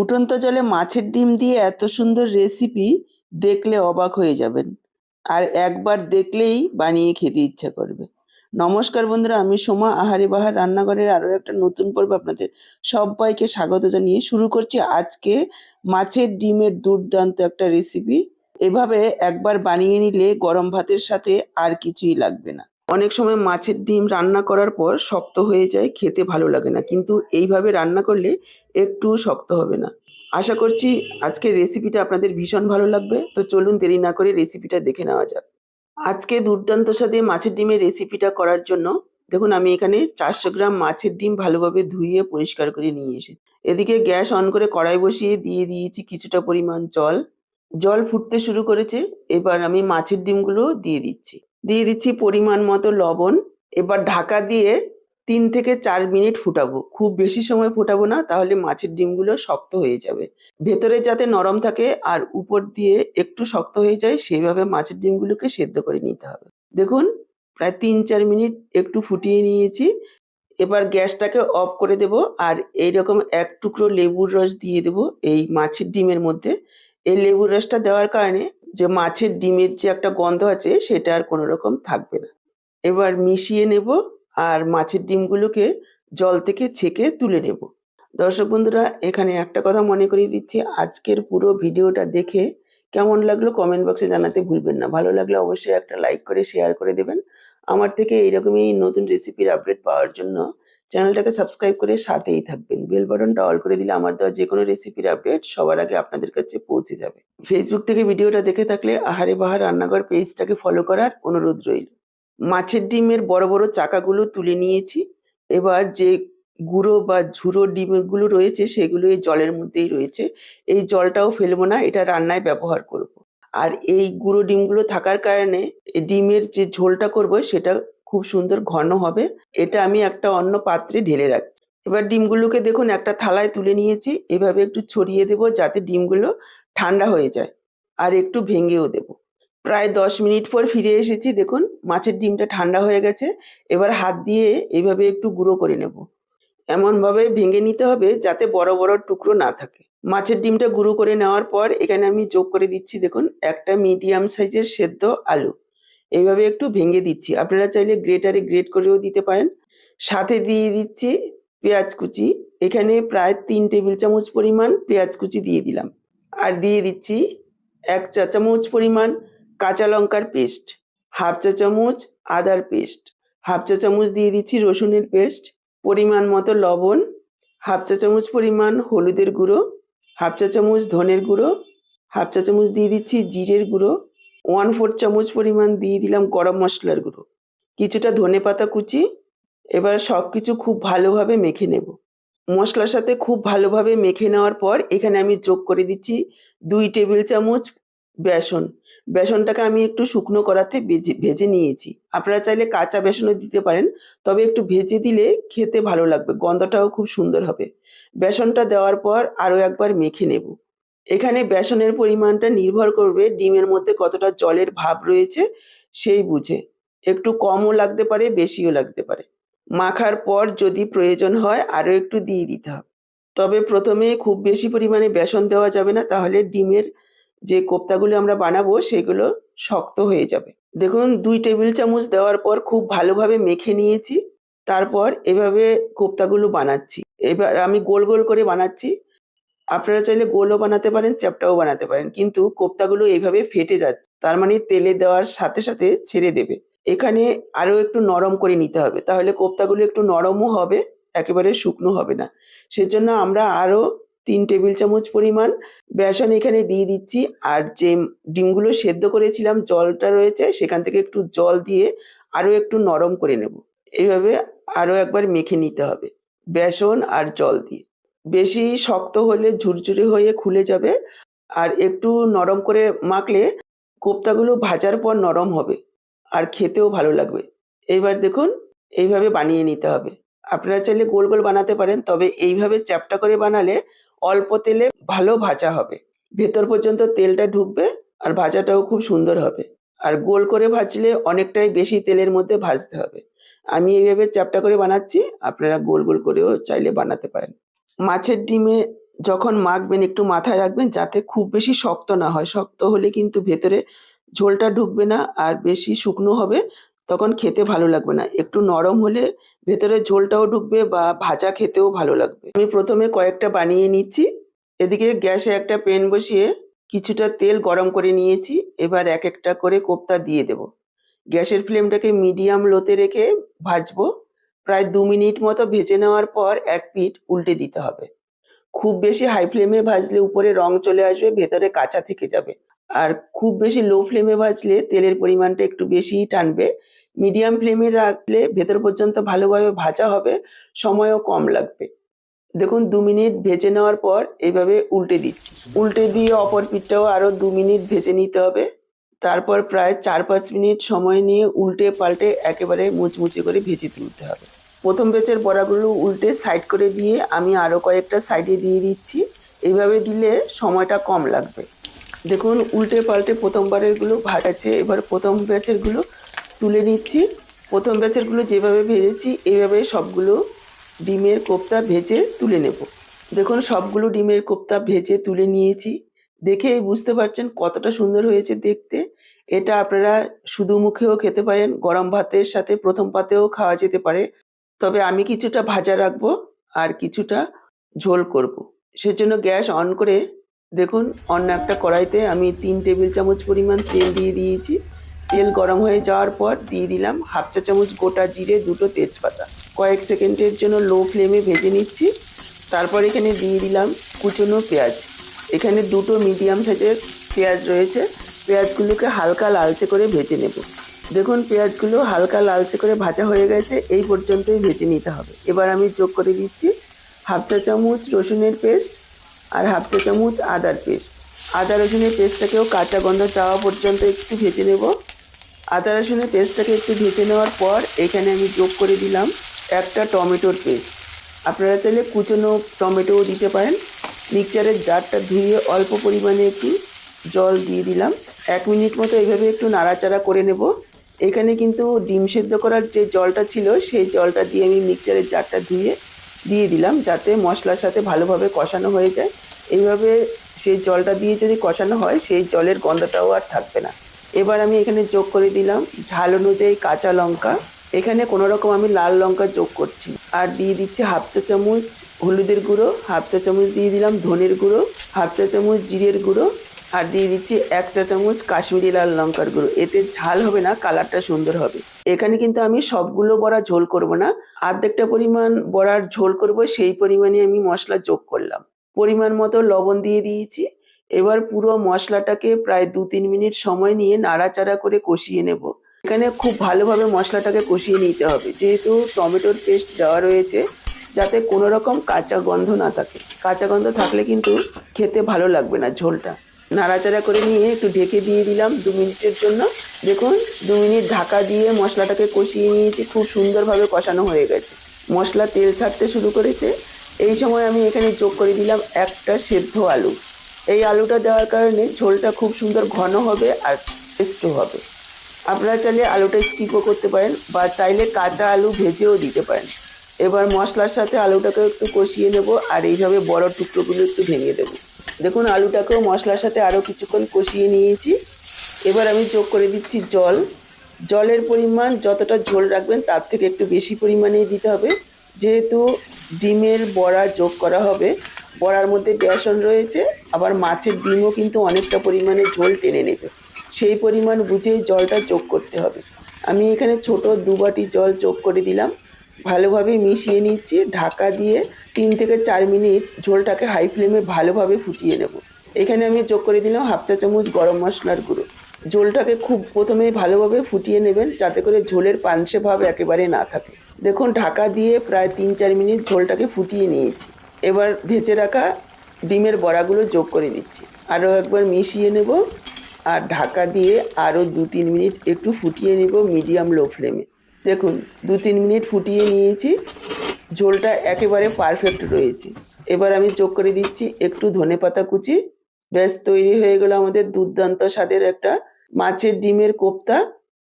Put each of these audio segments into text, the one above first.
ফুটন্ত জলে মাছের ডিম দিয়ে এত সুন্দর রেসিপি দেখলে অবাক হয়ে যাবেন। আর একবার দেখলেই বানিয়ে খেতে ইচ্ছা করবে। নমস্কার বন্ধুরা, আমি সোমা আহারি বাহার রান্নাঘরের আরও একটা নতুন পর্ব আপনাদের সবাইকে স্বাগত জানিয়ে শুরু করছি আজকে মাছের ডিমের দুর্দান্ত একটা রেসিপি এভাবে একবার বানিয়ে নিলে গরম ভাতের সাথে আর কিছুই লাগবে না। অনেক সময় মাছের ডিম রান্না করার পর শক্ত হয়ে যায়, খেতে ভালো লাগে না। কিন্তু এইভাবে রান্না করলে একটু শক্ত হবে না। আশা করছি আজকের রেসিপিটা আপনাদের ভীষণ ভালো লাগবে। তো চলুন দেরি না করে রেসিপিটা দেখে নেওয়া যাক। আজকে দুর্দান্ত স্বাদে মাছের ডিমের রেসিপিটা করার জন্য দেখুন, আমি এখানে চারশো গ্রাম মাছের ডিম ভালোভাবে ধুয়ে পরিষ্কার করে নিয়ে এসেছি। এদিকে গ্যাস অন করে কড়াই বসিয়ে দিয়ে দিয়েছি কিছুটা পরিমাণ জল। জল ফুটতে শুরু করেছে, এবার আমি মাছের ডিমগুলো দিয়ে দিচ্ছি। দিয়ে দিচ্ছি পরিমাণ মতো লবণ। এবার ঢাকা দিয়ে তিন থেকে চার মিনিট ফুটাবো। খুব বেশি সময় ফোটাবো না, তাহলে মাছের ডিমগুলো শক্ত হয়ে যাবে। ভেতরে যাতে নরম থাকে আর উপর দিয়ে একটু শক্ত হয়ে যায়, সেইভাবে মাছের ডিমগুলোকে সেদ্ধ করে নিতে হবে। দেখুন, প্রায় তিন চার মিনিট একটু ফুটিয়ে নিয়েছি। এবার গ্যাসটাকে অফ করে দেব আর এইরকম এক টুকরো লেবুর রস দিয়ে দেব এই মাছের ডিমের মধ্যে। এই লেবুর রসটা দেওয়ার কারণে যে মাছের ডিমের যে একটা গন্ধ আছে, সেটা আর কোনো রকম থাকবে না। এবার মিশিয়ে নেব আর মাছের ডিমগুলোকে জল থেকে ছেঁকে তুলে নেব। দর্শক বন্ধুরা, এখানে একটা কথা মনে করিয়ে দিচ্ছি। আজকের পুরো ভিডিওটা দেখে কেমন লাগল কমেন্ট বক্সে জানাতে ভুলবেন না। ভালো লাগলে অবশ্যই একটা লাইক করে, শেয়ার করে দেবেন। আমার থেকে এইরকমই নতুন রেসিপির আপডেট পাওয়ার জন্য চ্যানেলটাকে সাবস্ক্রাইব করে সাথেই থাকবেন। বেল বাটনটা অল করে দিলে আমার দেওয়া যে কোনো রেসিপির আপডেট সবার আগে আপনাদের কাছে পৌঁছে যাবে। ফেসবুক থেকে ভিডিওটা দেখে থাকলে আহারে বাহার রান্নাঘর পেজটাকে ফলো করার অনুরোধ রইল। মাছের ডিমের বড় বড় চাকাগুলো তুলে নিয়েছি। এবার যে গুঁড়ো বা ঝুরো ডিমগুলো রয়েছে সেগুলো এই জলের মধ্যেই রয়েছে। এই জলটাও ফেলব না, এটা রান্নায় ব্যবহার করব। আর এই গুঁড়ো ডিমগুলো থাকার কারণে ডিমের যে ঝোলটা করব সেটা খুব সুন্দর ঘন হবে। এটা আমি একটা অন্য পাত্রে ঢেলে রাখছি। এবার ডিমগুলোকে দেখুন, একটা থালায় তুলে নিয়েছি। এভাবে একটু ছড়িয়ে দেবো যাতে ডিমগুলো ঠান্ডা হয়ে যায়। আর একটু ভেঙেও দেবো। প্রায় দশ মিনিট পর ফিরে এসেছি, দেখুন, মাছের ডিমটা ঠান্ডা হয়ে গেছে। এবার হাত দিয়ে এইভাবে একটু গুঁড়ো করে নেব। এমনভাবে ভেঙে নিতে হবে যাতে বড় বড় টুকরো না থাকে। মাছের ডিমটা গুঁড়ো করে নেওয়ার পর এখানে আমি যোগ করে দিচ্ছি, দেখুন, একটা মিডিয়াম সাইজের সেদ্ধ আলু। এইভাবে একটু ভেঙে দিচ্ছি। আপনারা চাইলে গ্রেটারে গ্রেট করেও দিতে পারেন। সাথে দিয়ে দিচ্ছি পেঁয়াজ কুচি। এখানে প্রায় তিন টেবিল চামচ পরিমাণ পেঁয়াজ কুচি দিয়ে দিলাম। আর দিয়ে দিচ্ছি এক চা চামচ পরিমাণ কাঁচা লঙ্কার পেস্ট, হাফ চা চামচ আদার পেস্ট, হাফ চা চামচ দিয়ে দিচ্ছি রসুনের পেস্ট, পরিমাণ মতো লবণ, হাফ চা চামচ পরিমাণ হলুদের গুঁড়ো, হাফ চা চামচ ধনের গুঁড়ো, হাফ চা চামচ দিয়ে দিচ্ছি জিরের গুঁড়ো ওয়ান ফোর চামচ পরিমাণ দিয়ে দিলাম গরম মশলার গুঁড়ো। কিছুটা ধনে পাতা কুচি, এবার সব কিছু খুব ভালোভাবে মেখে নেব। মশলার সাথে খুব ভালোভাবে মেখে নেওয়ার পর এখানে আমি যোগ করে দিচ্ছি দুই টেবিল চামচ বেসন। বেসনটাকে আমি একটু শুকনো করাতে ভেজে ভেজে নিয়েছি। আপনারা চাইলে কাঁচা বেসনও দিতে পারেন, তবে একটু ভেজে দিলে খেতে ভালো লাগবে, গন্ধটাও খুব সুন্দর হবে। বেসনটা দেওয়ার পর আরও একবার মেখে নেব। এখানে বেসনের পরিমাণটা নির্ভর করবে ডিমের মধ্যে কতটা জলের ভাব রয়েছে সেই বুঝে। একটু কমও লাগতে পারে, বেশিও লাগতে পারে। মাখার পর যদি প্রয়োজন হয় আরও একটু দিয়ে দিতে হবে। তবে প্রথমে খুব বেশি পরিমাণে বেসন দেওয়া যাবে না, তাহলে ডিমের যে কোপ্তাগুলো আমরা বানাবো সেগুলো শক্ত হয়ে যাবে। দেখুন, দুই টেবিল চামচ দেওয়ার পর খুব ভালোভাবে মেখে নিয়েছি, তারপর এভাবে কোপ্তাগুলো বানাচ্ছি। এবার আমি গোল গোল করে বানাচ্ছি। আপনারা চাইলে গোলও বানাতে পারেন, চ্যাপটাও বানাতে পারেন। কিন্তু কোপ্তাগুলো এইভাবে ফেটে যাচ্ছে, তার মানে তেলে দেওয়ার সাথে সাথে ছেড়ে দেবে। এখানে আরও একটু নরম করে নিতে হবে, তাহলে কোপ্তাগুলো একটু নরমও হবে, একেবারে শুকনো হবে না। সেজন্য আমরা আরও তিন টেবিল চামচ পরিমাণ বেসন এখানে দিয়ে দিচ্ছি, আর যে ডিমগুলো সেদ্ধ করেছিলাম, জলটা রয়েছে, সেখান থেকে একটু জল দিয়ে আরও একটু নরম করে নেব। এইভাবে আরও একবার মেখে নিতে হবে, বেসন আর জল দিয়ে। বেশি শক্ত হলে, ঝুরঝুরে হয়ে খুলে যাবে। আর একটু নরম করে মাখলে কোপ্তাগুলো ভাজার পর নরম হবে আর খেতেও ভালো লাগবে। এইবার দেখুন, এইভাবে বানিয়ে নিতে হবে। আপনারা চাইলে গোল গোল বানাতে পারেন, তবে এইভাবে চ্যাপটা করে বানালে অল্প তেলে ভালো ভাজা হবে। ভেতর পর্যন্ত তেলটা ঢুকবে আর ভাজাটাও খুব সুন্দর হবে। আর গোল করে ভাজলে অনেকটাই বেশি তেলের মধ্যে ভাজতে হবে। আমি এইভাবে চ্যাপটা করে বানাচ্ছি, আপনারা গোল গোল করেও চাইলে বানাতে পারেন। মাছের ডিমে যখন মাখবেন, একটু মাথায় রাখবেন যাতে খুব বেশি শক্ত না হয়। শক্ত হলে কিন্তু ভেতরে ঝোলটা ঢুকবে না আর বেশি শুকনো হবে, তখন খেতে ভালো লাগবে না। একটু নরম হলে ভেতরে ঝোলটাও ঢুকবে বা ভাজা খেতেও ভালো লাগবে। আমি প্রথমে কয়েকটা বানিয়ে নিচ্ছি। এদিকে গ্যাসে একটা প্যান বসিয়ে কিছুটা তেল গরম করে নিয়েছি। এবার এক একটা করে কোপ্তা দিয়ে দেব। গ্যাসের ফ্লেমটাকে মিডিয়াম লোতে রেখে ভাজবো। প্রায় দু মিনিট মতো ভেজে নেওয়ার পর এক পিঠ উল্টে দিতে হবে। খুব বেশি হাই ফ্লেমে ভাজলে উপরে রং চলে আসবে, ভেতরে কাঁচা থেকে যাবে। আর খুব বেশি লো ফ্লেমে ভাজলে তেলের পরিমাণটা একটু বেশিই টানবে। মিডিয়াম ফ্লেমে রাখলে ভেতর পর্যন্ত ভালোভাবে ভাজা হবে, সময়ও কম লাগবে। দেখুন, দু মিনিট ভেজে নেওয়ার পর এইভাবে উল্টে দিচ্ছি। উল্টে দিয়ে অপর পিঠটাও আরও দু মিনিট ভেজে নিতে হবে। তারপর প্রায় চার পাঁচ মিনিট সময় নিয়ে উল্টে পাল্টে একেবারে মুচমুচে করে ভেজে তুলতে হবে। প্রথম ব্যাচের বড়াগুলো উল্টে সাইড করে দিয়ে আমি আরও কয়েকটা সাইডে দিয়ে দিচ্ছি। এইভাবে দিলে সময়টা কম লাগবে। দেখুন, উল্টে পাল্টে প্রথমবারেরগুলো ভাজাচ্ছে এবার প্রথম ব্যাচেরগুলো তুলে নিচ্ছি। প্রথম ব্যাচেরগুলো যেভাবে ভেজেছি, এইভাবে সবগুলো ডিমের কোপ্তা ভেজে তুলে নেব। দেখুন, সবগুলো ডিমের কোপ্তা ভেজে তুলে নিয়েছি। দেখেই বুঝতে পারছেন কতটা সুন্দর হয়েছে দেখতে। এটা আপনারা শুধু মুখেও খেতে পারেন, গরম ভাতের সাথে প্রথম পাতেও খাওয়া যেতে পারে। তবে আমি কিছুটা ভাজা রাখব আর কিছুটা ঝোল করব। সেজন্য গ্যাস অন করে দেখুন, অন্য একটা কড়াইতে আমি তিন টেবিল চামচ পরিমাণ তেল দিয়ে দিয়েছি। তেল গরম হয়ে যাওয়ার পর দিয়ে দিলাম হাফ চা চামচ গোটা জিরে, দুটো তেজপাতা। কয়েক সেকেন্ডের জন্য লো ফ্লেমে ভেজে নিচ্ছি। তারপর এখানে দিয়ে দিলাম কুচনো পেঁয়াজ। এখানে দুটো মিডিয়াম সাইজের পেঁয়াজ রয়েছে। পেঁয়াজগুলোকে হালকা লালচে করে ভেজে নেব। দেখুন, পেঁয়াজগুলো হালকা লালচে করে ভাজা হয়ে গেছে, এই পর্যন্তই ভেজে নিতে হবে। এবার আমি যোগ করে দিচ্ছি হাফ চা চামচ রসুনের পেস্ট আর হাফ চা চামচ আদার পেস্ট। আদা রসুনের পেস্টটাকেও কাঁচা গন্ধ চাওয়া পর্যন্ত একটু ভেজে নেব। আদা রসুনের পেস্টটাকে একটু ভেজে নেওয়ার পর এখানে আমি যোগ করে দিলাম একটা টমেটোর পেস্ট। আপনারা চাইলে কুচনো টমেটোও দিতে পারেন। মিক্সচারের জারটা ধুয়ে অল্প পরিমাণে একটু জল দিয়ে দিলাম। এক মিনিট মতো এইভাবে একটু নাড়াচাড়া করে নেব। এখানে কিন্তু ডিম সেদ্ধ করার যে জলটা ছিল, সেই জলটা দিয়ে আমি মিক্সচারের জারটা ধুয়ে, দিয়ে দিলাম যাতে মশলার সাথে ভালোভাবে কষানো হয়ে যায়। এইভাবে সেই জলটা দিয়ে যদি কষানো হয়, সেই জলের গন্ধটাও আর থাকবে না। এবার আমি এখানে যোগ করে দিলাম ঝাল অনুযায়ী কাঁচা লঙ্কা। এখানে কোনো রকম আমি লাল লঙ্কা যোগ করছি আর দিয়ে দিচ্ছি হাফ চা চামচ হলুদের গুঁড়ো, হাফ চা চামচ দিয়ে দিলাম ধনের গুঁড়ো, হাফ চা চামচ জিরের গুঁড়ো আর দিয়ে দিচ্ছি এক চা চামচ কাশ্মীরি লাল লঙ্কার গুঁড়ো। এতে ঝাল হবে না, কালারটা সুন্দর হবে। এখানে কিন্তু আমি সবগুলো বড়া ঝোল করব না। আর্ধেকটা পরিমাণ বড়ার ঝোল করব, সেই পরিমাণে আমি মশলা যোগ করলাম। পরিমাণ মতো লবণ দিয়ে দিয়েছি। এবার পুরো মশলাটাকে প্রায় দু তিন মিনিট সময় নিয়ে নাড়াচাড়া করে কষিয়ে নেব। এখানে খুব ভালোভাবে মশলাটাকে কষিয়ে নিতে হবে। যেহেতু টমেটোর পেস্ট দেওয়া রয়েছে, যাতে কোনো রকম কাঁচা গন্ধ না থাকে। কাঁচা গন্ধ থাকলে কিন্তু খেতে ভালো লাগবে না ঝোলটা। নাড়াচাড়া করে নিয়ে একটু ঢেকে দিয়ে দিলাম দু মিনিটের জন্য। দেখুন, দু মিনিট ঢাকা দিয়ে মশলাটাকে কষিয়ে নিয়েছি, খুব সুন্দরভাবে কষানো হয়ে গেছে। মশলা তেল ছাড়তে শুরু করেছে। এই সময় আমি এখানে যোগ করে দিলাম একটা সেদ্ধ আলু। এই আলুটা দেওয়ার কারণে ঝোলটা খুব সুন্দর ঘন হবে আর টেস্টও হবে। আপনারা চাইলে আলুটা স্কিপও করতে পারেন বা চাইলে কাঁচা আলু ভেজেও দিতে পারেন। এবার মশলার সাথে আলুটাকে একটু কষিয়ে নেব, আর এইভাবে বড় টুকরোগুলো একটু ভেঙে দেবো। দেখুন, আলুটাকেও মশলার সাথে আরও কিছুক্ষণ কষিয়ে নিয়েছি। এবার আমি যোগ করে দিচ্ছি জল। জলের পরিমাণ যতটা ঝোল রাখবেন, তার থেকে একটু বেশি পরিমাণেই দিতে হবে। যেহেতু ডিমের বড়া যোগ করা হবে, বড়ার মধ্যে বেসন রয়েছে, আবার মাছের ডিমও কিন্তু অনেকটা পরিমাণে ঝোল টেনে নেবে। সেই পরিমাণ বুঝেই জলটা যোগ করতে হবে। আমি এখানে ছোট দু বাটি জল যোগ করে দিলাম। ভালোভাবে মিশিয়ে নিচ্ছি, ঢাকা দিয়ে তিন থেকে চার মিনিট ঝোলটাকে হাই ফ্লেমে ভালোভাবে ফুটিয়ে নেব। এখানে আমি যোগ করে দিলাম হাফ চা চামচ গরম মশলার গুঁড়ো। ঝোলটাকে খুব প্রথমে ভালোভাবে ফুটিয়ে নেবেন, যাতে করে ঝোলের পানসে ভাব একেবারে না থাকে। দেখুন, ঢাকা দিয়ে প্রায় তিন চার মিনিট ঝোলটাকে ফুটিয়ে নিয়েছি। এবার ভেজে রাখা ডিমের বড়াগুলো যোগ করে দিচ্ছি। আরও একবার মিশিয়ে নেব আর ঢাকা দিয়ে আরও দু তিন মিনিট একটু ফুটিয়ে নেব মিডিয়াম লো ফ্লেমে দেখুন, দু তিন মিনিট ফুটিয়ে নিয়েছি, ঝোলটা একেবারে পারফেক্ট রয়েছে। এবার আমি যোগ করে দিচ্ছি একটু ধনে পাতা কুচি। ব্যাস, তৈরি হয়ে গেল আমাদের দুর্দান্ত স্বাদের একটা মাছের ডিমের কোপ্তা।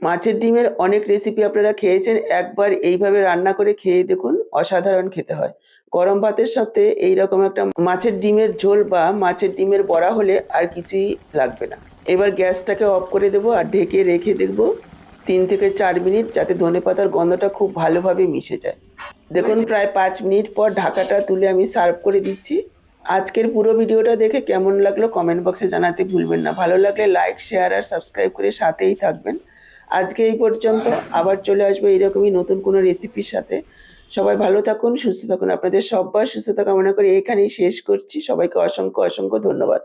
মাছের ডিমের অনেক রেসিপি আপনারা খেয়েছেন, একবার এইভাবে রান্না করে খেয়ে দেখুন, অসাধারণ খেতে হয়। গরম ভাতের সাথে এই রকম একটা মাছের ডিমের ঝোল বা মাছের ডিমের বড়া হলে আর কিছুই লাগবে না। এবার গ্যাসটাকে অফ করে দেবো আর ঢেকে রেখে দেখব। তিন থেকে চার মিনিট যাতে ধনে পাতার গন্ধটা খুব ভালোভাবে মিশে যায়। দেখুন প্রায় পাঁচ মিনিট পর ঢাকাটা তুলে আমি সার্ভ করে দিচ্ছি। আজকের পুরো ভিডিওটা দেখে কেমন লাগল কমেন্ট বক্সে জানাতে ভুলবেন না। ভালো লাগলে লাইক শেয়ার আর সাবস্ক্রাইব করে সাথেই থাকবেন। আজকে এই পর্যন্ত আবার চলে আসব এইরকমই নতুন কোনো রেসিপির সাথে। সবাই ভালো থাকুন সুস্থ থাকুন। আপনাদের সবার সুস্থতা কামনা করে এখানেই শেষ করছি। সবাইকে অসংখ্য অসংখ্য ধন্যবাদ।